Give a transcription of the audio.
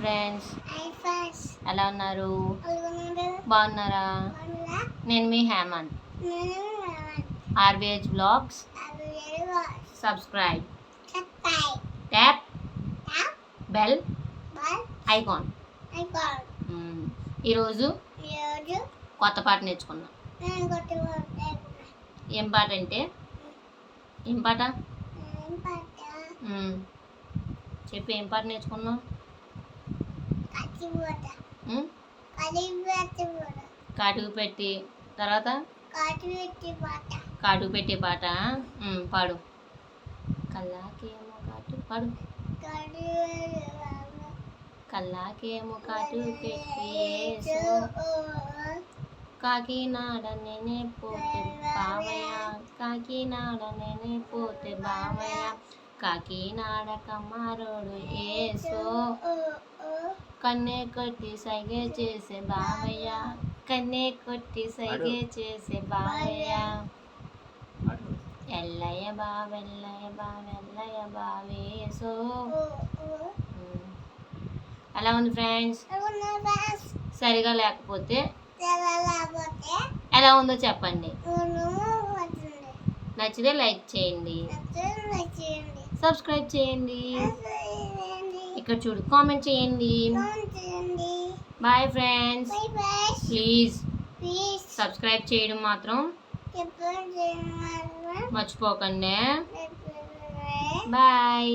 Friends ఎలా ఉన్నారు? బాగున్నారా? నేను మీ Hemanth. RBH blogs. Subscribe. Tap. Bell. Icon. ఈరోజు కొత్త పాట నేర్చుకున్నాం ఏం పాట అంటే? ఏం పాట. చెప్పు ఏం పాట? నేర్చుకున్నాం కచ్చిపోత మ్మ్? కలిపెట్టిపోత కాటుకు పెట్టి తర్వాత? కాటుకు పెట్టే పాట పాడు. కల్లాకేమో కాటు పాడు. కల్లాకేమో కాటు పెట్టి కాకినాడ నేనే పోతే బావయ్య కాకినాడ నేనే పోతే బావయ్య కాకినాడ కమ్మారోడు ఏసో. కన్నే కొట్టి సైగే చేసే బావయ్య. కన్నే కొట్టి సైగే చేసే బావయ్య. ఎల్లయ్య బావెల్లయ్య బావెల్లయ్య బావేసో. ఎలా ఉంది ఫ్రెండ్స్? సరిగా లేకపోతే లేకపోతే ఎలా ఉందో చెప్పండి. నచ్చితే లైక్ చేయండి. సబ్స్క్రైబ్ చేయండి. ఇక్కడ చూడు. కామెంట్ చేయండి. బాయ్ ఫ్రెండ్స్ ప్లీజ్ సబ్స్క్రైబ్ చేయడం మాత్రం మర్చిపోకండి. బాయ్